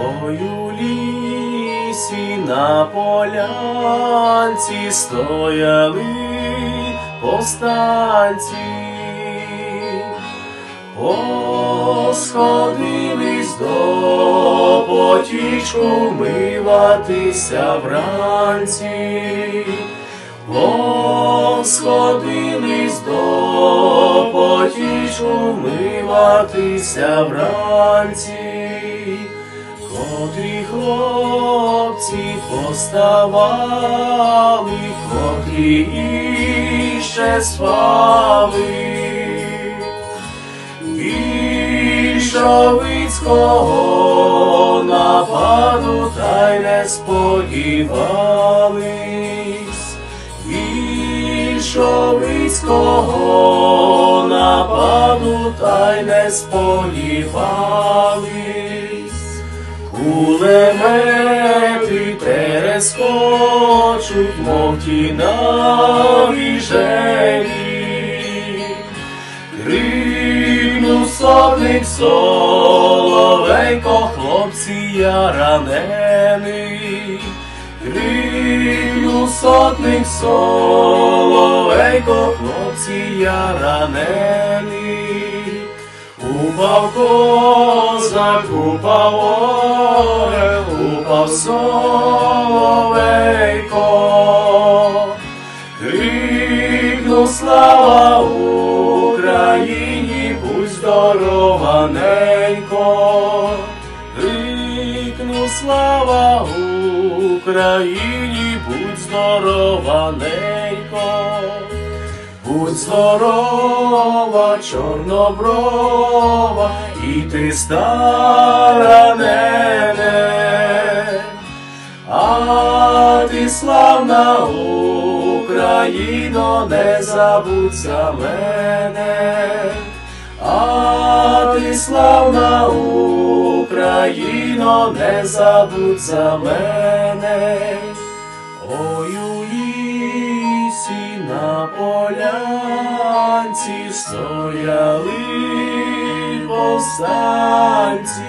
Ой у лісі на полянці стояли повстанці, посходились до потічку миватися вранці, посходились до потічку миватися вранці. Котрі хлопці поставали, котрі іще спали. Більшовицького нападу та й не сподівались. Більшовицького нападу та й не сподівались. Перескочуть, мов ті на віжені. Крикнув сотник соловейко, хлопці я ранений. Крикнув сотник соловейко, хлопці я ранений. Упав козак, упав упав соловейко. Слава Україні, будь здорова, ненько. Слава Україні, будь здорова, ненько. Будь здорова, чорноброва, і ти стара славна Україно, не забудь за мене. А ти славна Україно, не забудь за мене. Ой у лісі на полянці стояли повстанці.